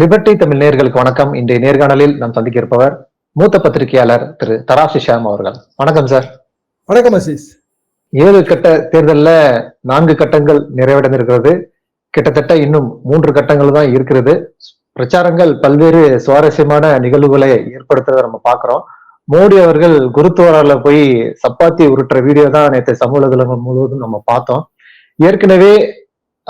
Liberty Tamil நேயர்களுக்கு வணக்கம். இன்றைய நேர்காணலில் நாம் சந்திக்க இருப்பவர் மூத்த பத்திரிகையாளர் திரு தராசு ஷியாம் அவர்கள். வணக்கம் சார். வணக்கம் அசீஸ். ஏழு கட்ட தேர்தல்ல நான்கு கட்டங்கள் நிறைவடைந்திருக்கிறது. கிட்டத்தட்ட இன்னும் மூன்று கட்டங்கள் தான் இருக்கிறது. பிரச்சாரங்கள் பல்வேறு சுவாரஸ்யமான நிகழ்வுகளை ஏற்படுத்துறத நம்ம பார்க்கிறோம். மோடி அவர்கள் குருத்வாரால போய் சப்பாத்தி உருட்டுற வீடியோ தான் நேற்று சமூக முழுவதும் நம்ம பார்த்தோம். ஏற்கனவே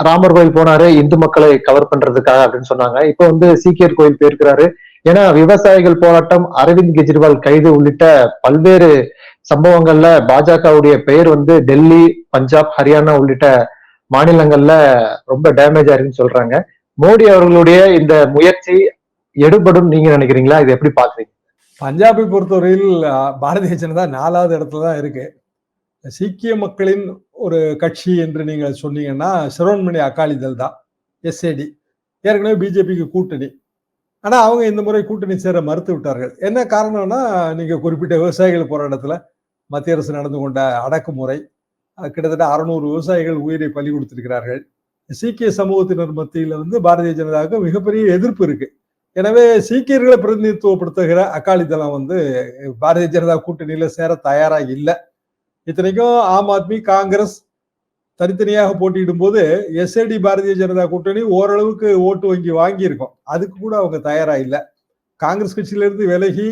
ராமர் கோயில் போனாரு இந்து மக்களை கவர் பண்றதுக்காக அப்படின்னு சொன்னாங்க. இப்போ வந்து சீக்கியர் கோயில் போயிருக்கிறாரு. ஏன்னா விவசாயிகள் போராட்டம் அரவிந்த் கெஜ்ரிவால் கைது உள்ளிட்ட பல்வேறு சம்பவங்கள்ல பாஜகவுடைய பெயர் வந்து டெல்லி பஞ்சாப் ஹரியானா உள்ளிட்ட மாநிலங்கள்ல ரொம்ப டேமேஜ் ஆயிருக்குன்னு சொல்றாங்க. மோடி அவர்களுடைய இந்த முயற்சி எடுபடும் நீங்க நினைக்கிறீங்களா? இது எப்படி பாக்குறீங்க? பஞ்சாபை பொறுத்தவரையில் பாரதிய ஜனதா நாலாவது இடத்துல தான் இருக்கு. சீக்கிய மக்களின் ஒரு கட்சி என்று நீங்கள் சொன்னீங்கன்னா சிரோன்மணி அகாலிதள் தான் எஸ்ஏடி ஏற்கனவே பிஜேபிக்கு கூட்டணி. ஆனால் அவங்க இந்த முறை கூட்டணி சேர மறுத்து விட்டார்கள். என்ன காரணம்னா நீங்கள் குறிப்பிட்ட விவசாயிகள் போராட்டத்தில் மத்திய அரசு நடந்து கொண்ட அடக்குமுறை கிட்டத்தட்ட அறுநூறு விவசாயிகள் உயிரை பலி கொடுத்திருக்கிறார்கள். சீக்கிய சமூகத்தினர் மத்தியில் வந்து பாரதிய ஜனதாவுக்கு மிகப்பெரிய எதிர்ப்பு இருக்கு. எனவே சீக்கியர்களை பிரதிநிதித்துவப்படுத்துகிற அகாலிதளம் வந்து பாரதிய ஜனதா கூட்டணியில் சேர தயாராக இல்லை. இத்தனைக்கும் ஆம் ஆத்மி காங்கிரஸ் தனித்தனியாக போட்டியிடும் போது எஸ்ஏடி பாரதிய ஜனதா கூட்டணி ஓரளவுக்கு ஓட்டு வங்கி வாங்கியிருக்கோம். அதுக்கு கூட அவங்க தயாரா இல்லை. காங்கிரஸ் கட்சியிலிருந்து விலகி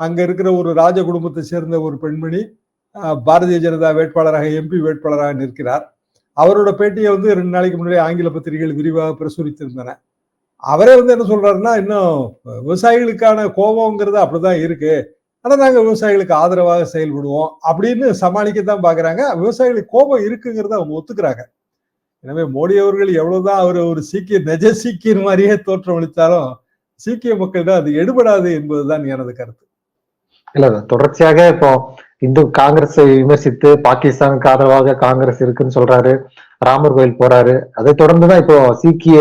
அங்க இருக்கிற ஒரு ராஜ குடும்பத்தை சேர்ந்த ஒரு பெண்மணி பாரதிய ஜனதா வேட்பாளராக எம்பி வேட்பாளராக நிற்கிறார். அவரோட பேட்டியை வந்து ரெண்டு நாளைக்கு முன்னாடி ஆங்கில பத்திரிகைகள் விரிவாக பிரசுரித்திருந்தன. அவரே வந்து என்ன சொல்றாருன்னா இன்னும் விவசாயிகளுக்கான கோபம்ங்கிறது அப்படிதான் இருக்கு. ஆனால் நாங்க விவசாயிகளுக்கு ஆதரவாக செயல்படுவோம் அப்படின்னு சமாளிக்க தான் பாக்குறாங்க. விவசாயிகளுக்கு கோபம் இருக்குங்கிறத அவங்க ஒத்துக்கிறாங்க. எனவே மோடி அவர்கள் எவ்வளவுதான் அவர் ஒரு சீக்கிய நெஜ சீக்கியர் மாதிரியே தோற்றமளித்தாலும் சீக்கிய மக்களிடம் அது எடுபடாது என்பதுதான் எனது கருத்து. இல்ல தொடர்ச்சியாக இப்போ இந்து காங்கிரஸை விமர்சித்து பாகிஸ்தானுக்கு ஆதரவாக காங்கிரஸ் இருக்குன்னு சொல்றாரு. ராமர் கோயில் போறாரு. அதை தொடர்ந்துதான் இப்போ சீக்கிய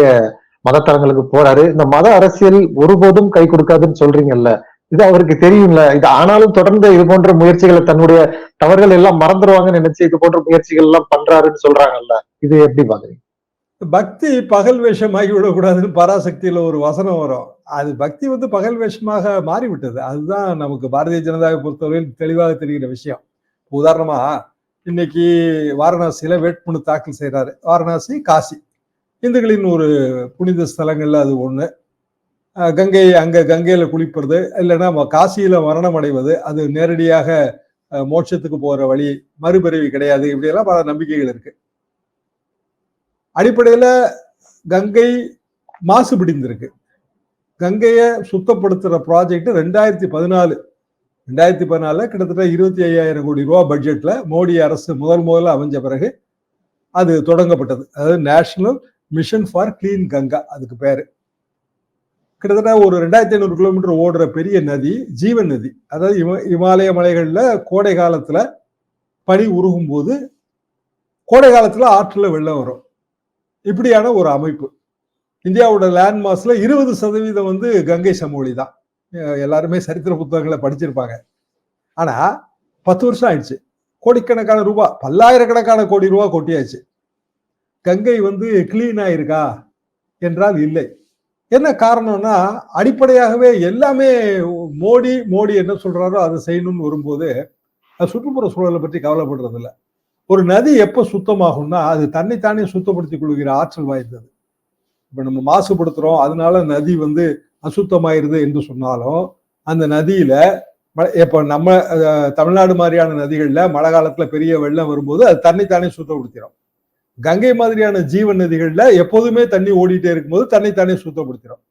மதத்தலங்களுக்கு போறாரு. இந்த மத அரசியல் ஒருபோதும் கை கொடுக்காதுன்னு சொல்றீங்கல்ல. இது அவருக்கு தெரியும்ல. இது ஆனாலும் தொடர்ந்து இது போன்ற முயற்சிகளை தன்னுடைய தவறுகள் எல்லாம் மறந்துடுவாங்கன்னு நினைச்சு இது போன்ற முயற்சிகள் எல்லாம் பண்றாருன்னு சொல்றாங்கல்ல. இது எப்படி பாக்குறீங்க? பக்தி பகல் வேஷமாகி விடக்கூடாதுன்னு பராசக்தியில ஒரு வசனம் வரும். அது பக்தி வந்து பகல் வேஷமாக மாறிவிட்டது. அதுதான் நமக்கு பாரதிய ஜனதாவை பொறுத்தவரையில் தெளிவாக தெரிகிற விஷயம். உதாரணமா இன்னைக்கு வாரணாசியில வேட்புமனு தாக்கல் செய்யறாரு வாரணாசி காசி. இந்துக்களின் ஒரு புனித ஸ்தலங்கள்ல அது ஒண்ணு. கங்கை அங்கே கங்கையில் குளிப்பது இல்லைன்னா காசியில் மரணம் அடைவது அது நேரடியாக மோட்சத்துக்கு போகிற வழி மறுபிறவி கிடையாது இப்படியெல்லாம் பல நம்பிக்கைகள் இருக்கு. அடிப்படையில் கங்கை மாசு பிடிந்திருக்கு. கங்கையை சுத்தப்படுத்துகிற ப்ராஜெக்ட் ரெண்டாயிரத்தி பதினாலு ரெண்டாயிரத்தி பதினாலில் கிட்டத்தட்ட இருபத்தி ஐயாயிரம் கோடி ரூபா பட்ஜெட்டில் மோடி அரசு முதல் முதல்ல அமைஞ்ச பிறகு அது தொடங்கப்பட்டது. அதாவது national mission for clean Ganga அதுக்கு பேர். கிட்டத்தட்ட ஒரு ரெண்டாயிரத்தி ஐநூறு கிலோமீட்டர் ஓடுற பெரிய நதி ஜீவன் நதி. அதாவது இம இமாலய மலைகளில் கோடை காலத்தில் பனி உருகும் போது கோடை காலத்தில் ஆற்றில் வெள்ளம் வரும். இப்படியான ஒரு அமைப்பு. இந்தியாவோட லேண்ட் மாஸ்ல இருபது சதவீதம் வந்து கங்கை சமவெளி தான். எல்லாருமே சரித்திர புத்தகங்களை படிச்சிருப்பாங்க. ஆனா பத்து வருஷம் ஆயிடுச்சு. கோடிக்கணக்கான ரூபாய் பல்லாயிரக்கணக்கான கோடி ரூபா கொட்டியாச்சு. கங்கை வந்து கிளீன் ஆயிருக்கா? என்றால் இல்லை. என்ன காரணம்னா அடிப்படையாகவே எல்லாமே மோடி மோடி என்ன சொல்றாரோ அதை செய்யணும்னு வரும்போது அது சுற்றுப்புற சூழலை பற்றி கவலைப்படுறது இல்ல ஒரு நதி எப்போ சுத்தமாகும்னா அது தன்னைத்தானே சுத்தப்படுத்தி கொள்கிற ஆற்றல் வாய்ந்தது. இப்போ நம்ம மாசுபடுத்துறோம் அதனால நதி வந்து அசுத்தமாயிருது என்று சொன்னாலும் அந்த நதியில ம- நம்ம தமிழ்நாடு மாதிரியான நதிகள்ல மழை காலத்துல பெரிய வெள்ளம் வரும்போது அது தன்னைத்தானே சுத்தப்படுத்திடும். கங்கை மாதிரியான ஜீவன் நதிகள்ல எப்போதுமே தண்ணி ஓடிட்டே இருக்கும்போது தானே சுத்தப்படுத்திடும்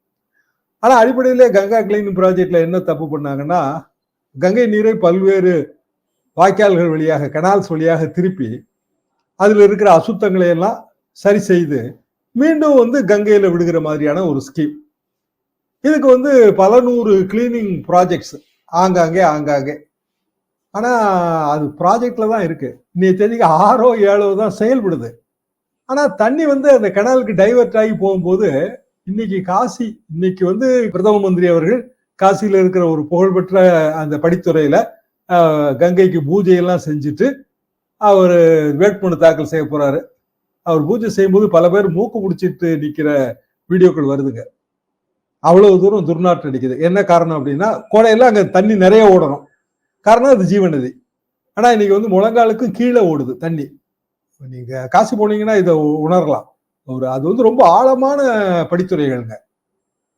ஆனா அடிப்படையிலே கங்கா கிளீன் ப்ராஜெக்ட்ல என்ன தப்பு பண்ணாங்கன்னா கங்கை நீரை பல்வேறு வாய்க்கால்கள் வழியாக கனால்ஸ் வழியாக திருப்பி அதில் இருக்கிற அசுத்தங்களை எல்லாம் சரி செய்து மீண்டும் வந்து கங்கையில் விடுகிற மாதிரியான ஒரு ஸ்கீம் இதுக்கு வந்து பல நூறு கிளீனிங் ப்ராஜெக்ட்ஸ் ஆங்காங்கே ஆங்காங்கே. ஆனால் அது ப்ராஜெக்டில் தான் இருக்குது இன்றைய தேதிக்கு ஆறோ ஏழோ தான் செயல்படுது. ஆனா தண்ணி வந்து அந்த கனாலுக்கு டைவர்ட் ஆகி போகும்போது இன்னைக்கு காசி இன்னைக்கு வந்து பிரதம மந்திரி அவர்கள் காசியில இருக்கிற ஒரு புகழ்பெற்ற அந்த படித்துறையில கங்கைக்கு பூஜை எல்லாம் செஞ்சுட்டு அவர் வேட்புமனு தாக்கல் செய்ய போறாரு. அவர் பூஜை செய்யும்போது பல பேர் மூக்கு பிடிச்சிட்டு நிக்கிற வீடியோக்கள் வருதுங்க. அவ்வளவு தூரம் துர்நாற்றம் அடிக்குது. என்ன காரணம் அப்படின்னா கோடையில அங்க தண்ணி நிறைய ஓடணும். காரணம் அது ஜீவநதி. ஆனா இன்னைக்கு வந்து முழங்காலுக்கும் கீழே ஓடுது தண்ணி. நீங்க காசு போனீங்கன்னா இதை உணரலாம். ஒரு அது வந்து ரொம்ப ஆழமான படித்துறைகள்ங்க.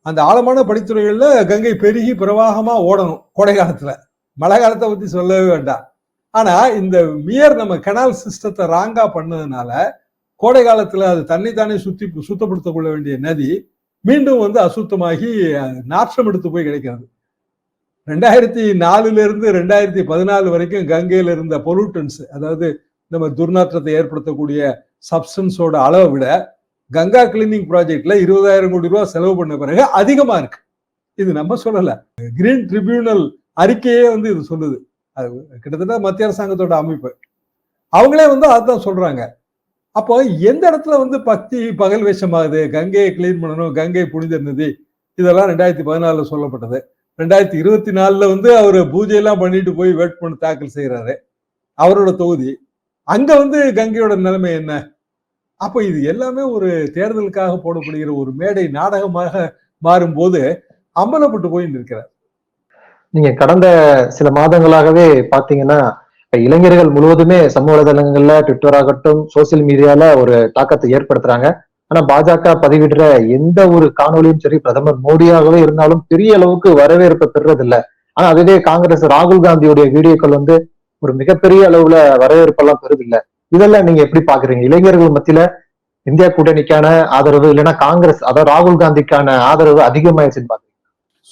அந்த ஆழமான படித்துறைகள்ல கங்கை பெருகி பிரவாகமா ஓடணும் கோடை காலத்துல. மழை காலத்தை பத்தி சொல்லவே வேண்டாம். ஆனா இந்த மியர் நம்ம கெனால் சிஸ்டத்தை ராங்கா பண்ணதுனால கோடை காலத்துல அது தன்னை தானே சுத்தி சுத்தப்படுத்த கொள்ள வேண்டிய நதி மீண்டும் வந்து அசுத்தமாகி நாற்றம் எடுத்து போய் கிடைக்கிறது. ரெண்டாயிரத்தி நாலுல இருந்து ரெண்டாயிரத்தி பதினாலு வரைக்கும் கங்கையில இருந்த பொலூட்டன்ஸ் அதாவது நம்ம துர்நாற்றத்தை ஏற்படுத்தக்கூடிய சப்ஸ்டன்ஸோட அளவை விட கங்கா கிளீனிங் ப்ராஜெக்ட்ல இருபதாயிரம் கோடி ரூபாய் செலவு பண்ண பிறகு அதிகமா இருக்கு. இது நம்ம சொல்லல. கிரீன் ட்ரிபியூனல் அறிக்கையே வந்து இது சொல்லுது. அது கிட்டத்தட்ட மத்திய அரசாங்கத்தோட அமைப்பு. அவங்களே வந்து அதுதான் சொல்றாங்க. அப்போ எந்த இடத்துல வந்து பக்தி பகல் வேஷமாகுது? கங்கையை கிளீன் பண்ணணும் கங்கை புனித நதி இதெல்லாம் ரெண்டாயிரத்தி பதினாலுல சொல்லப்பட்டது. ரெண்டாயிரத்தி இருபத்தி நாலுல வந்து அவர் பூஜையெல்லாம் பண்ணிட்டு போய் வேட்புமனு தாக்கல் செய்யறாரு அவரோட தொகுதி. அங்க வந்து கங்கையோட நிலைமை என்ன? அப்போ இது எல்லாமே ஒரு தேர்தலுக்காக போடப்படுகிற ஒரு மேடை நாடகமாக மாறும்போது அம்பலப்பட்டு போய் நிற்கிறார். நீங்க கடந்த சில மாதங்களாகவே பாத்தீங்கன்னா இளைஞர்கள் முழுவதுமே சமூக வலைதளங்கள்ல ட்விட்டர் ஆகட்டும் சோசியல் மீடியால ஒரு தாக்கத்தை ஏற்படுத்துறாங்க. ஆனா பாஜக பதிவிடுற எந்த ஒரு காணொலியும் சரி பிரதமர் மோடியாகவே இருந்தாலும் பெரிய அளவுக்கு வரவேற்பை பெறுறது இல்ல ஆனா அதுவே காங்கிரஸ் ராகுல் காந்தியுடைய வீடியோக்கள் வந்து ஒரு மிகப்பெரிய அளவுல வரவேற்பெல்லாம் பெறுதில்லை. இதெல்லாம் நீங்க எப்படி பாக்குறீங்க? இளைஞர்கள் மத்தியில இந்தியா கூட்டணிக்கான ஆதரவு இல்லைன்னா காங்கிரஸ் அதாவது ராகுல் காந்திக்கான ஆதரவு அதிகமாயிருச்சுன்னு பாக்குறீங்க.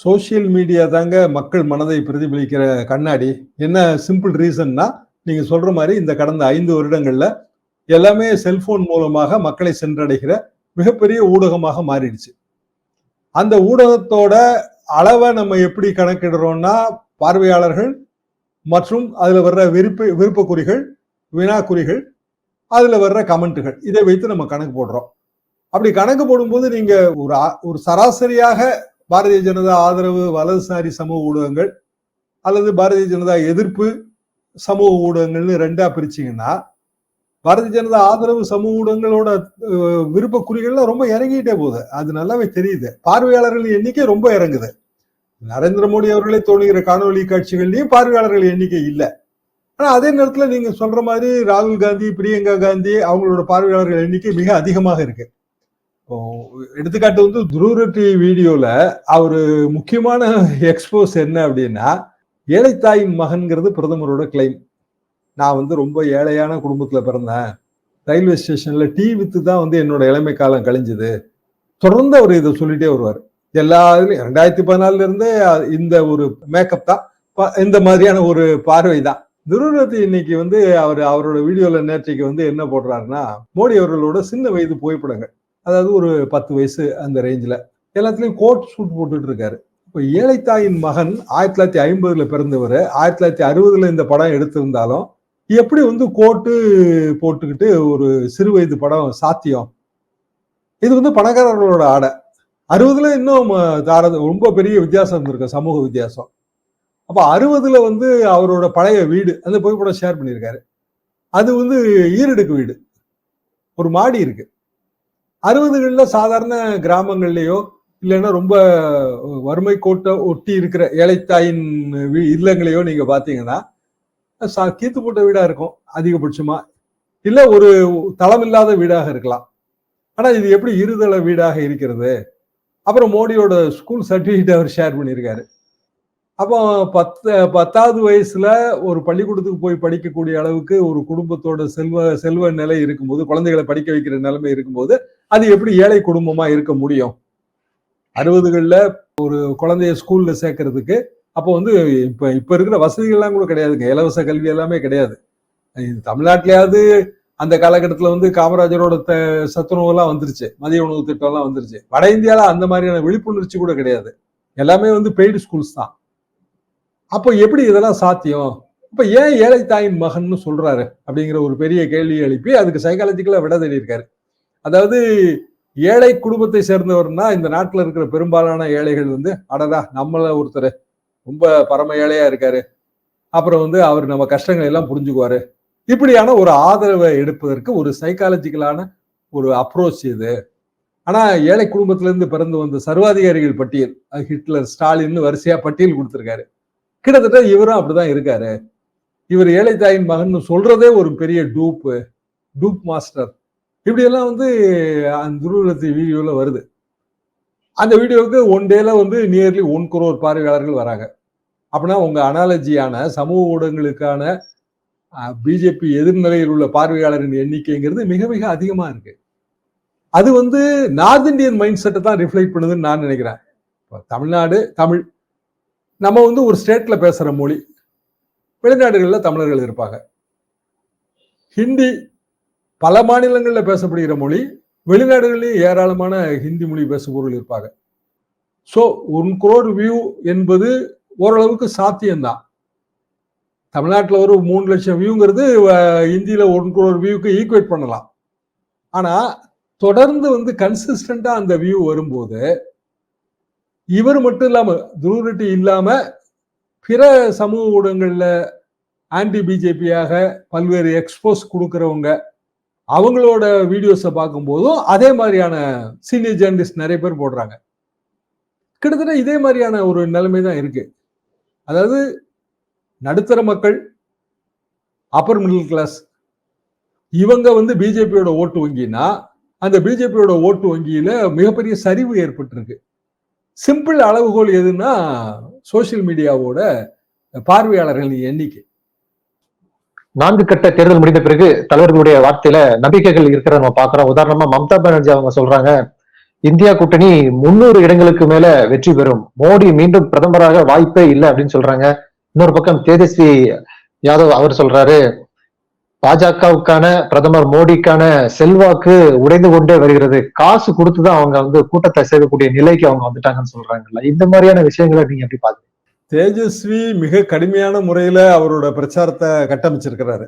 சோசியல் மீடியா தாங்க மக்கள் மனதை பிரதிபலிக்கிற கண்ணாடி. என்ன சிம்பிள் ரீசன்னா நீங்க சொல்ற மாதிரி இந்த கடந்த ஐந்து வருடங்கள்ல எல்லாமே செல்போன் மூலமாக மக்களை சென்றடைகிற மிகப்பெரிய ஊடகமாக மாறிடுச்சு. அந்த ஊடகத்தோட அளவை நம்ம எப்படி கணக்கிடுறோம்னா பார்வையாளர்கள் மற்றும் அதில் வர்ற விருப்ப விருப்பக்குறிகள் வினாக்குறிகள் அதில் வர்ற கமெண்ட்டுகள். இதை வைத்து நம்ம கணக்கு போடுறோம். அப்படி கணக்கு போடும்போது நீங்கள் ஒரு ஒரு சராசரியாக பாரதிய ஜனதா ஆதரவு வலதுசாரி சமூக ஊடகங்கள் அல்லது பாரதிய ஜனதா எதிர்ப்பு சமூக ஊடகங்கள்னு ரெண்டா பிரிச்சீங்கன்னா பாரதிய ஜனதா ஆதரவு சமூக ஊடகங்களோட விருப்ப குறிகள்லாம் ரொம்ப இறங்கிட்டே போகுது. அது நல்லாவே தெரியுது. பார்வையாளர்கள் எண்ணிக்கை ரொம்ப இறங்குது. நரேந்திர மோடி அவர்களே தோணுகிற காணொலி காட்சிகள்லையும் பார்வையாளர்கள் எண்ணிக்கை இல்லை. ஆனால் அதே நேரத்தில் நீங்க சொல்ற மாதிரி ராகுல் காந்தி பிரியங்கா காந்தி அவங்களோட பார்வையாளர்கள் எண்ணிக்கை மிக அதிகமாக இருக்கு. எடுத்துக்காட்டு வந்து துருவரட்டி வீடியோல அவர் முக்கியமான எக்ஸ்போஸ் என்ன அப்படின்னா ஏழைத்தாயின் மகன்கிறது பிரதமரோட கிளைம் நான் வந்து ரொம்ப ஏழையான குடும்பத்துல பிறந்தேன். ரயில்வே ஸ்டேஷன்ல டீ வித்து தான் வந்து என்னோட இளமை காலம் கழிஞ்சுது. தொடர்ந்து அவர் இதை சொல்லிட்டே வருவார். எல்லா இதுலையும் ரெண்டாயிரத்தி பதினாலுல இருந்தே இந்த ஒரு மேக்கப் தான். ப- இந்த மாதிரியான ஒரு பார்வை தான். துருவரத்தி இன்னைக்கு வந்து அவர் அவரோட வீடியோல நேற்றைக்கு வந்து என்ன போடுறாருன்னா மோடி அவர்களோட சின்ன வயது புகைப்படங்கள். அதாவது ஒரு பத்து வயசு அந்த ரேஞ்சில் எல்லாத்துலேயும் கோட் சூட் போட்டுட்டு இருக்காரு. இப்போ ஏழைத்தாயின் மகன் ஆயிரத்தி தொள்ளாயிரத்தி ஐம்பதுல பிறந்தவர் ஆயிரத்தி தொள்ளாயிரத்தி அறுபதுல இந்த படம் எடுத்திருந்தாலும் எப்படி வந்து கோட்டு போட்டுக்கிட்டு ஒரு சிறு வயது படம் சாத்தியம்? இது வந்து பணக்காரர்களோட ஆடை. அறுபதுல இன்னும் அஹ், ரொம்ப பெரிய வித்தியாசம் இருந்திருக்கு சமூக வித்தியாசம். அப்போ அறுபதுல வந்து அவரோட பழைய வீடு அந்த புகைப்படம் ஷேர் பண்ணியிருக்காரு. அது வந்து ஈரடுக்கு வீடு. ஒரு மாடி இருக்கு. அறுபதுகளில் சாதாரண கிராமங்கள்லேயோ இல்லைன்னா ரொம்ப வறுமை கோட்டை ஒட்டி இருக்கிற ஏழைத்தாயின் வீ- இல்லங்களையோ நீங்கள் பார்த்தீங்கன்னா சா- கீத்து போட்ட வீடாக இருக்கும் அதிகபட்சமா. இல்லை ஒரு தளமில்லாத வீடாக இருக்கலாம். ஆனால் இது எப்படி இருதள வீடாக இருக்கிறது? அப்புறம் மோடியோட ஸ்கூல் சர்டிஃபிகேட் அவர் ஷேர் பண்ணியிருக்காரு. அப்போ பத்து பத்தாவது வயசுல ஒரு பள்ளிக்கூடத்துக்கு போய் படிக்கக்கூடிய அளவுக்கு ஒரு குடும்பத்தோட செல்வ செல்வ நிலை இருக்கும்போது குழந்தைகளை படிக்க வைக்கிற நிலைமை இருக்கும்போது அது எப்படி ஏழை குடும்பமா இருக்க முடியும்? அறுபதுகளில் ஒரு குழந்தைய ஸ்கூல்ல சேர்க்கறதுக்கு அப்போ வந்து இப்போ இப்போ இருக்கிற வசதிகள்லாம் கூட கிடையாதுங்க. இலவச கல்வி எல்லாமே கிடையாது. தமிழ்நாட்டிலேயாவது அந்த காலகட்டத்தில் வந்து காமராஜரோட த வந்துருச்சு. மதிய உணவு திட்டம்லாம் வந்துருச்சு. வட இந்தியாவில் அந்த மாதிரியான விழிப்புணர்ச்சி கூட கிடையாது. எல்லாமே வந்து பெய்டு ஸ்கூல்ஸ் தான். அப்போ எப்படி இதெல்லாம் சாத்தியம்? இப்போ ஏன் ஏழை தாயின் மகன்னு சொல்றாரு? அப்படிங்கிற ஒரு பெரிய கேள்வியை எழுப்பி அதுக்கு சைக்காலஜிக்கலாக விட தேடியிருக்காரு. அதாவது ஏழை குடும்பத்தை சேர்ந்தவர்னா இந்த நாட்டில் இருக்கிற பெரும்பாலான ஏழைகள் வந்து அடடா நம்மள ஒருத்தர் ரொம்ப பரம ஏழையா இருக்காரு. அப்புறம் வந்து அவர் நம்ம கஷ்டங்களை எல்லாம் புரிஞ்சுக்குவாரு. இப்படியான ஒரு ஆதரவை எடுப்பதற்கு ஒரு சைக்காலஜிக்கலான ஒரு அப்ரோச் இது. ஆனா ஏழை குடும்பத்துல இருந்து பிறந்து வந்த சர்வாதிகாரிகள் பட்டியல் அது ஹிட்லர் ஸ்டாலின் வரிசையா பட்டியல் கொடுத்திருக்காரு. கிட்டத்தட்ட இவரும் அப்படிதான் இருக்காரு. இவர் ஏழை தாயின் மகன் சொல்றதே ஒரு பெரிய டூப்பு டூப் மாஸ்டர். இப்படியெல்லாம் வந்து அந்த துருவத்தி வீடியோல வருது. அந்த வீடியோவுக்கு ஒன் டேல வந்து நியர்லி ஒன் குரோர் பார்வையாளர்கள் வராங்க. அப்படின்னா உங்க அனாலஜியான சமூக ஊடகங்களுக்கான பிஜேபி எதிர்நிலையில் உள்ள பார்வையாளரின் எண்ணிக்கைங்கிறது மிக மிக அதிகமாக இருக்கு. அது வந்து நார்த் இந்தியன் மைண்ட் செட்டை தான் ரிஃப்ளெக்ட் பண்ணுதுன்னு நான் நினைக்கிறேன். இப்போ தமிழ்நாடு தமிழ் நம்ம வந்து ஒரு ஸ்டேட்டில் பேசுகிற மொழி வெளிநாடுகளில் தமிழர்கள் இருப்பாங்க. ஹிந்தி பல மாநிலங்களில் பேசப்படுகிற மொழி வெளிநாடுகளிலேயும் ஏராளமான ஹிந்தி மொழி பேசுபவர்கள் இருப்பாங்க. ஸோ ஒன் குரோர் வியூ என்பது ஓரளவுக்கு சாத்தியம்தான். தமிழ்நாட்டில் ஒரு மூணு லட்சம் வியூங்கிறது இந்தியில் ஒன் குரோர் வியூக்கு ஈக்குவேட் பண்ணலாம். ஆனால் தொடர்ந்து வந்து கன்சிஸ்டண்டாக அந்த வியூ வரும்போது இவர் மட்டும் இல்லாமல் துருவரெட்டி இல்லாமல் பிற சமூக ஊடகங்களில் ஆன்டி பிஜேபியாக பல்வேறு எக்ஸ்போஸ் கொடுக்குறவங்க அவங்களோட வீடியோஸை பார்க்கும்போதும் அதே மாதிரியான சீனியர் ஜேர்னலிஸ்ட் நிறைய பேர் போடுறாங்க. கிட்டத்தட்ட இதே மாதிரியான ஒரு நிலைமை தான் இருக்கு. அதாவது நடுத்தர மக்கள் அப்பர் மிடில் கிளாஸ் இவங்க வந்து பிஜேபியோட ஓட்டு வங்கினா அந்த பிஜேபியோட ஓட்டு வங்கியில மிகப்பெரிய சரிவு ஏற்பட்டிருக்கு. சிம்பிள் அளவுகோல் எதுன்னா சோசியல் மீடியாவோட பார்வையாளர்களின் எண்ணிக்கை. நான்கு கட்ட தேர்தல் முடிந்த பிறகு தலைவர்களுடைய வார்த்தையில நம்பிக்கைகள் இருக்கிறத நம்ம பாக்குறோம் உதாரணமா மம்தா பானர்ஜி அவங்க சொல்றாங்க இந்தியா கூட்டணி முன்னூறு இடங்களுக்கு மேல வெற்றி பெறும். மோடி மீண்டும் பிரதமராக வாய்ப்பே இல்லை அப்படின்னு சொல்றாங்க. இன்னொரு பக்கம் தேஜஸ்வி யாதவ் அவர் சொல்றாரு பாஜகவுக்கான பிரதமர் மோடிக்கான செல்வாக்கு உடைந்து கொண்டே வருகிறது. காசு கொடுத்துதான் அவங்க வந்து கூட்டத்தை சேரக்கூடிய நிலைக்கு அவங்க வந்துட்டாங்கன்னு சொல்றாங்கல்ல. இந்த மாதிரியான விஷயங்களை நீங்க எப்படி பாக்குறீங்க தேஜஸ்வி மிக கடுமையான முறையில அவரோட பிரச்சாரத்தை கட்டமைச்சிருக்கிறாரு.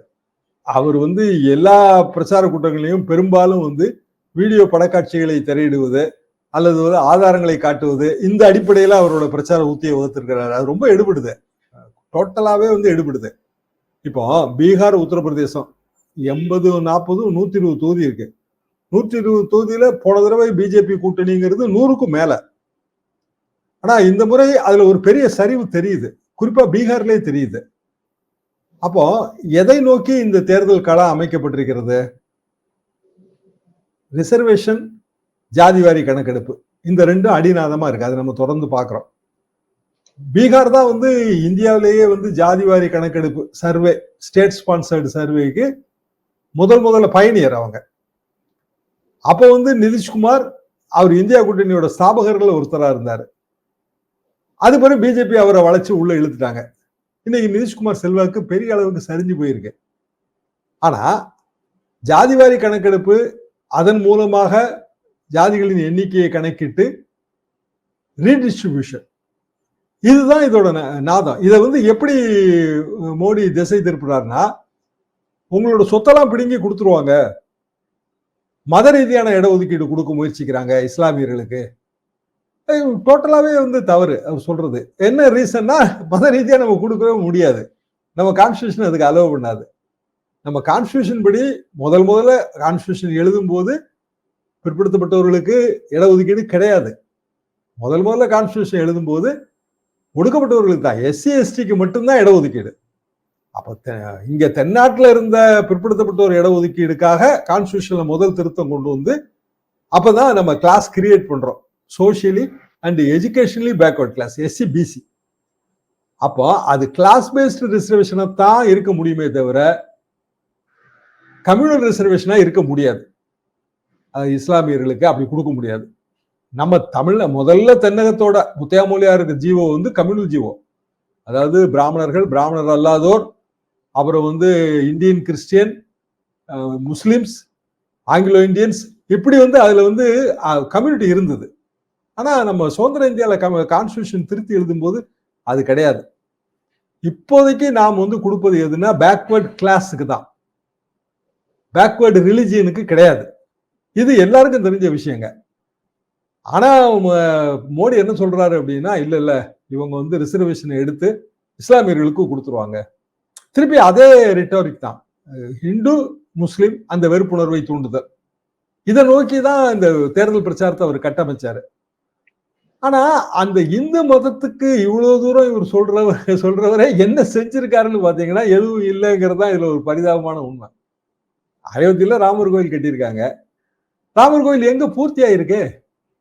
அவர் வந்து எல்லா பிரச்சார கூட்டங்களையும் பெரும்பாலும் வந்து வீடியோ படக்காட்சிகளை திரையிடுவது அல்லது வந்து ஆதாரங்களை காட்டுவது இந்த அடிப்படையில அவரோட பிரச்சார ஊத்தியை வகுத்திருக்கிறாரு. அது ரொம்ப எடுபடுது. டோட்டலாகவே வந்து எடுபடுது. இப்போ பீகார் உத்தரப்பிரதேசம் எண்பது நாற்பது நூற்றி இருபது தொகுதி இருக்கு. நூற்றி இருபது தொகுதியில போன தடவை பிஜேபி கூட்டணிங்கிறது நூறுக்கும் மேல. ஆனா இந்த முறை அதுல ஒரு பெரிய சரிவு தெரியுது. குறிப்பா பீகார்லயே தெரியுது. அப்போ எதை நோக்கி இந்த தேர்தல் களம் அமைக்கப்பட்டிருக்கிறது? ரிசர்வேஷன் ஜாதிவாரி கணக்கெடுப்பு. இந்த ரெண்டும் அடிநாதமா இருக்கு. அதை நம்ம தொடர்ந்து பார்க்குறோம். பீகார் தான் வந்து இந்தியாவிலேயே வந்து ஜாதிவாரி கணக்கெடுப்பு சர்வே ஸ்டேட் ஸ்பான்சர்டு சர்வேக்கு முதல் முதல்ல பயணியர் அவங்க. அப்போ வந்து நிதிஷ்குமார் அவர் இந்தியா கூட்டணியோட ஸ்தாபகர்கள் ஒருத்தரா இருந்தார். அது பிறகு பிஜேபி அவரை வளைச்சு உள்ள இழுத்துட்டாங்க. இன்னைக்கு நிதிஷ்குமார் செல்வாக்கு பெரிய அளவுக்கு சரிஞ்சு போயிருக்கு. ஆனா ஜாதிவாரி கணக்கெடுப்பு அதன் மூலமாக ஜாதிகளின் எண்ணிக்கையை கணக்கிட்டு ரீடிஸ்ட்ரிபியூஷன் இதுதான் இதோட நாதம். இதை வந்து எப்படி மோடி திசை திருப்புறாருன்னா உங்களோட சொத்தெல்லாம் பிடுங்கி கொடுத்துருவாங்க. மத ரீதியான இட ஒதுக்கீடு கொடுக்க முயற்சிக்கிறாங்க இஸ்லாமியர்களுக்கு. டோட்டலாகவே வந்து தவறு அவர் சொல்றது. என்ன ரீசன்னா மத ரீதியாக நம்ம கொடுக்கவே முடியாது. நம்ம கான்ஸ்டியூஷன் அதுக்கு அலோவ் பண்ணாது. நம்ம கான்ஸ்டியூஷன் படி முதல் முதல்ல கான்ஸ்டியூஷன் எழுதும் போது பிற்படுத்தப்பட்டவர்களுக்கு இடஒதுக்கீடு கிடையாது. முதல் முதல்ல கான்ஸ்டியூஷன் எழுதும் போது ஒடுக்கப்பட்டவர்களுக்கு தான் எஸ்சி எஸ்டிக்கு மட்டும்தான் இடஒதுக்கீடு. தெ இங்கே தென்னாட்டில் இருந்த பிற்படுத்தப்பட்டோர் இடஒதுக்கீடுக்காக கான்ஸ்டியூஷனில் முதல் திருத்தம் கொண்டு வந்து அப்போ தான் நம்ம கிளாஸ் கிரியேட் பண்ணுறோம் socially and educationally backward class SC BC. அப்போ அது கிளாஸ் பேஸ்டு ரிசர்வேஷனை தான் இருக்க முடியுமே தவிர கம்யூனல் ரிசர்வேஷனாக இருக்க முடியாது. இஸ்லாமியர்களுக்கு அப்படி கொடுக்க முடியாது. நம்ம தமிழ்ல முதல்ல தென்னகத்தோட முத்தையாமொழியா இருக்க ஜீவோ வந்து கம்யூனல் ஜீவோ. அதாவது பிராமணர்கள் பிராமணர் அல்லாதோர் அப்புறம் வந்து Indian Christian Muslims Anglo Indians இப்படி வந்து அதுல வந்து கம்யூனிட்டி இருந்தது. ஆனா நம்ம சுதந்திர இந்தியாவில் கான்ஸ்டியூஷன் திருத்தி எழுதும் போது அது கிடையாது. இப்போதைக்கு நாம் வந்து கொடுப்பது எதுனா பேக்வேர்ட் கிளாஸுக்கு தான். பேக்வேர்டு ரிலிஜியனுக்கு கிடையாது. இது எல்லாருக்கும் தெரிஞ்ச விஷயங்க. ஆனால் மோடி என்ன சொல்றாரு அப்படின்னா இல்லை இல்லை இவங்க வந்து ரிசர்வேஷனை எடுத்து இஸ்லாமியர்களுக்கு கொடுத்துருவாங்க. திருப்பி அதே ரிட்டோரிக் தான். ஹிந்து முஸ்லீம் அந்த வெறுப்புணர்வை தூண்டுதல். இதை நோக்கி தான் இந்த தேர்தல் பிரச்சாரத்தை அவர் கட்டமைச்சாரு. ஆனா அந்த இந்து மதத்துக்கு இவ்வளவு தூரம் இவர் சொல்றவர் சொல்கிறவரே என்ன செஞ்சிருக்காருன்னு பாத்தீங்கன்னா எதுவும் இல்லைங்கிறது தான் இதுல ஒரு பரிதாபமான உண்மை. அயோத்தியில ராமர் கோயில் கட்டியிருக்காங்க. ராமர் கோயில் எங்க பூர்த்தி ஆயிருக்கு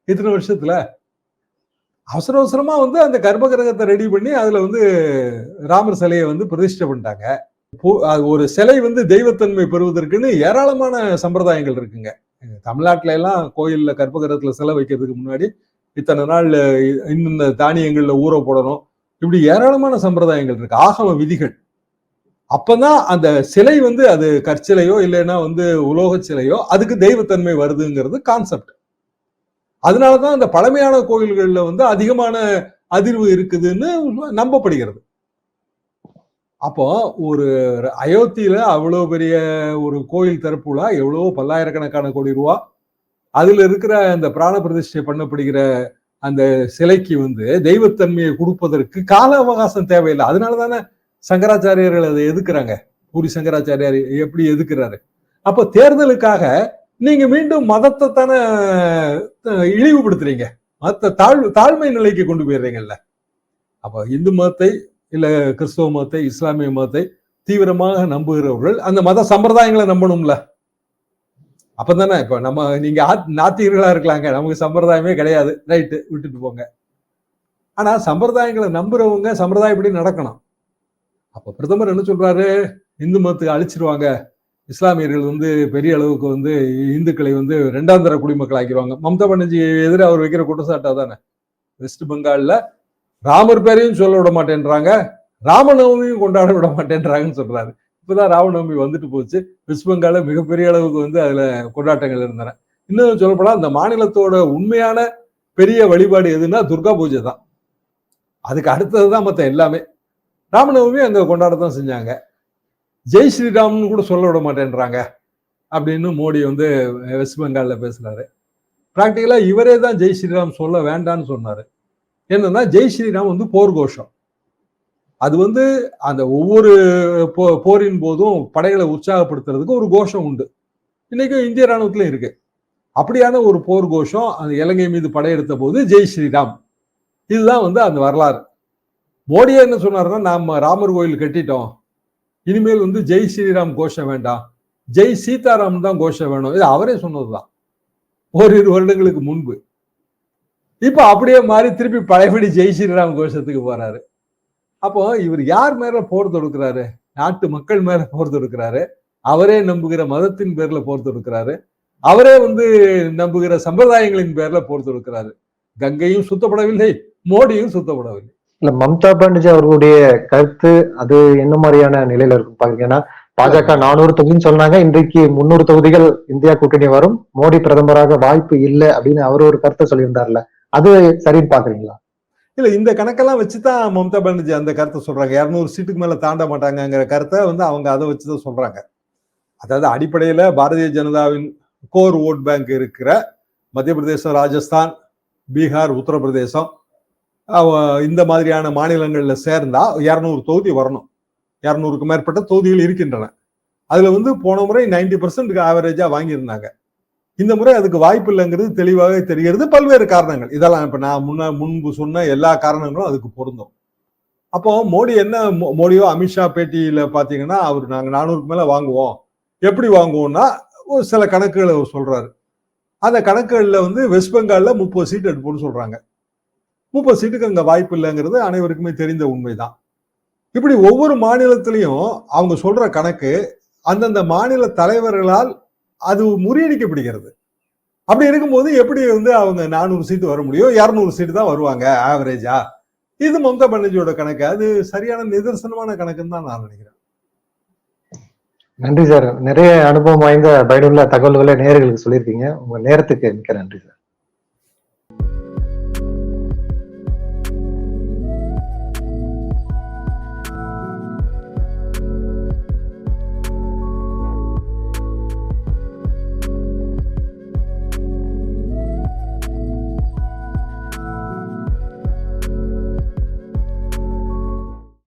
இத்தனை வருஷத்துல? அவசர அவசரமா வந்து அந்த கர்ப்பகிரகத்தை ரெடி பண்ணி அதுல வந்து ராமர் சிலையை வந்து பிரதிஷ்டை பண்ணிட்டாங்க. அது ஒரு சிலை வந்து தெய்வத்தன்மை பெறுவதற்குன்னு ஏராளமான சம்பிரதாயங்கள் இருக்குங்க. தமிழ்நாட்டில எல்லாம் கோயில்ல கர்ப்பகிரகத்துல சிலை வைக்கிறதுக்கு முன்னாடி இத்தனை நாள் இன்னும் தானியங்கள்ல ஊற போடணும். இப்படி ஏராளமான சம்பிரதாயங்கள் இருக்கு. ஆகம விதிகள். அப்பதான் அந்த சிலை வந்து அது கற்சிலையோ இல்லைன்னா வந்து உலோக சிலையோ அதுக்கு தெய்வத்தன்மை வருதுங்கிறது கான்செப்ட் அதனாலதான் அந்த பழமையான கோயில்கள்ல வந்து அதிகமான அதிர்வு இருக்குதுன்னு நம்பப்படுகிறது. அப்போ ஒரு அயோத்தியில அவ்வளவு பெரிய ஒரு கோயில் திறப்பு எவ்வளோ எவ்வளவோ பல்லாயிரக்கணக்கான கோடி ரூபா? அதுல இருக்கிற அந்த பிராண பிரதிஷ்டை பண்ணப்படுகிற அந்த சிலைக்கு வந்து தெய்வத்தன்மையை கொடுப்பதற்கு கால அவகாசம் தேவையில்லை. அதனால தானே சங்கராச்சாரியர்கள் அதை எதுக்குறாங்க? பூரி சங்கராச்சாரியார் எப்படி எதுக்குறாரு? அப்போ தேர்தலுக்காக நீங்க மீண்டும் மதத்தை தானே இழிவுபடுத்துறீங்க. மதத்தை தாழ்வு தாழ்மை நிலைக்கு கொண்டு போயிடுறீங்கல்ல. அப்போ இந்து மதத்தை இல்லை கிறிஸ்தவ மதத்தை இஸ்லாமிய மதத்தை தீவிரமாக நம்புகிறவர்கள் அந்த மத சம்பிரதாயங்களை நம்பணும்ல. அப்பதானே இப்போ நம்ம நீங்க ஆத்- நாத்திகர்களா இருக்கலாங்க. நமக்கு சம்பிரதாயமே கிடையாது. ரைட்டு விட்டுட்டு போங்க. ஆனால் சம்பிரதாயங்களை நம்புறவங்க சம்பிரதாயப்படி நடக்கணும். அப்போ பிரதமர் என்ன சொல்றாரு? இந்து மதத்தை அழிச்சிருவாங்க. இஸ்லாமியர்கள் வந்து பெரிய அளவுக்கு வந்து இந்துக்களை வந்து ரெண்டாம் தர குடிமக்கள் ஆக்கிடுவாங்க மம்தா பானர்ஜி எதிராக அவர் வைக்கிற குற்றச்சாட்டா தானே? வெஸ்ட் பெங்காலில் ராமர் பேரையும் சொல்ல விட மாட்டேன்றாங்க ராமநவமியும் கொண்டாட விட மாட்டேன்றாங்கன்னு சொல்றாரு. இப்போதான் ராமநவமி வந்துட்டு போச்சு. வெஸ்ட் பெங்கால மிகப்பெரிய அளவுக்கு வந்து அதுல கொண்டாட்டங்கள் இருந்தன. இன்னும் சொல்லப்போனால் அந்த மாநிலத்தோட உண்மையான பெரிய வழிபாடு எதுன்னா துர்கா பூஜை தான். அதுக்கு அடுத்தது தான் மற்ற எல்லாமே. ராமநவமி அங்க கொண்டாடத்தான் செஞ்சாங்க. ஜெய் ஸ்ரீராம்னு கூட சொல்ல விட மாட்டேன்றாங்க அப்படின்னு மோடி வந்து வெஸ்ட் பெங்காலில் பேசுகிறாரு ப்ராக்டிக்கலாக இவரே தான் ஜெய் ஸ்ரீராம் சொல்ல வேண்டாம்னு சொன்னார். என்னன்னா ஜெய் ஸ்ரீராம் வந்து போர்கோஷம் அது வந்து அந்த ஒவ்வொரு போ- போரின் போதும் படைகளை உற்சாகப்படுத்துறதுக்கு ஒரு கோஷம் உண்டு. இன்றைக்கும் இந்திய ராணுவத்துல இருக்கு. அப்படியான ஒரு போர் கோஷம் அந்த இலங்கை மீது படையெடுத்த போது ஜெய் ஸ்ரீராம். இதுதான் வந்து அந்த வரலாறு. மோடியே என்ன சொன்னார்னா நாம் ராமர் கோயில் கட்டிட்டோம். இனிமேல் வந்து ஜெய் ஸ்ரீராம் கோஷம் வேண்டாம். ஜெய் சீதாராம் தான் கோஷம் வேணும். இது அவரே சொன்னதுதான். ஓரிரு வருடங்களுக்கு முன்பு. இப்போ அப்படியே மாறி திருப்பி பழையபடி ஜெய் ஸ்ரீராம் கோஷத்துக்கு போறாரு. அப்போ இவர் யார் மேல போர் தொடுக்கிறாரு? நாட்டு மக்கள் மேல போர் தொடுக்கிறாரு. அவரே நம்புகிற மதத்தின் பேர்ல போர் தொடுக்கிறாரு. அவரே வந்து நம்புகிற சம்பிரதாயங்களின் பேர்ல போர் தொடுக்கிறாரு. கங்கையும் சுத்தப்படவில்லை மோடியும் சுத்தப்படவில்லை. இல்ல மம்தா பானர்ஜி அவர்களுடைய கருத்து அது என்ன மாதிரியான நிலையில இருக்கும் பாத்தீங்கன்னா பாஜக நானூறு தொகுதின்னு சொன்னாங்க. இன்றைக்கு முன்னூறு தொகுதிகள் இந்தியா கூட்டணி வரும். மோடி பிரதமராக வாய்ப்பு இல்லை அப்படின்னு அவர் ஒரு கருத்தை சொல்லியிருந்தார்ல. அது சரின்னு பாக்குறீங்களா? இல்ல இந்த கணக்கெல்லாம் வச்சுதான் மம்தா பானர்ஜி அந்த கருத்தை சொல்றாங்க. இருநூறு சீட்டுக்கு மேல தாண்ட மாட்டாங்கங்கிற கருத்தை வந்து அவங்க அதை வச்சுதான் சொல்றாங்க. அதாவது அடிப்படையில பாரதிய ஜனதாவின் கோர் ஓட் பேங்க் இருக்கிற மத்திய பிரதேசம் ராஜஸ்தான் பீகார் உத்தரப்பிரதேசம் இந்த மாதிரியான மாநிலங்களில் சேர்ந்தா இரநூறு தொகுதி வரணும். இரநூறுக்கு மேற்பட்ட தொகுதிகள் இருக்கின்றன. அதுல வந்து போன முறை நைன்டி பர்சன்ட் ஆவரேஜா வாங்கியிருந்தாங்க. இந்த முறை அதுக்கு வாய்ப்பு இல்லைங்கிறது தெளிவாக தெரிகிறது. பல்வேறு காரணங்கள். இதெல்லாம் இப்போ நான் முன்ன முன்பு சொன்ன எல்லா காரணங்களும் அதுக்கு பொருந்தும். அப்போ மோடி என்ன மோ- மோடியோ அமித்ஷா பேட்டியில பாத்தீங்கன்னா அவர் நாங்கள் நானூறுக்கு மேல வாங்குவோம். எப்படி வாங்குவோம்னா ஒரு சில கணக்குகளை சொல்கிறாரு சொல்றாரு. அந்த கணக்குகளில் வந்து வெஸ்ட் பெங்காலில் முப்பது சீட் எடுப்போம்னு சொல்றாங்க. முப்பது சீட்டுக்கு அங்கே வாய்ப்பு இல்லைங்கிறது அனைவருக்குமே தெரிந்த உண்மைதான். இப்படி ஒவ்வொரு மாநிலத்திலையும் அவங்க சொல்ற கணக்கு அந்தந்த மாநில தலைவர்களால் அது முறியடிக்கப்படுகிறது. அப்படி இருக்கும்போது எப்படி வந்து அவங்க நானூறு சீட்டு வர முடியும்? இரநூறு சீட்டு தான் வருவாங்க ஆவரேஜா இது மம்தா பானர்ஜியோட கணக்கு. அது சரியான நிதர்சனமான கணக்குன்னு தான் நான் நினைக்கிறேன். நன்றி சார். நிறைய அனுபவம் வாய்ந்த பயனுள்ள தகவல்களை நேர்களுக்கு சொல்லியிருக்கீங்க. உங்க நேரத்துக்கு மிக்க நன்றி சார்.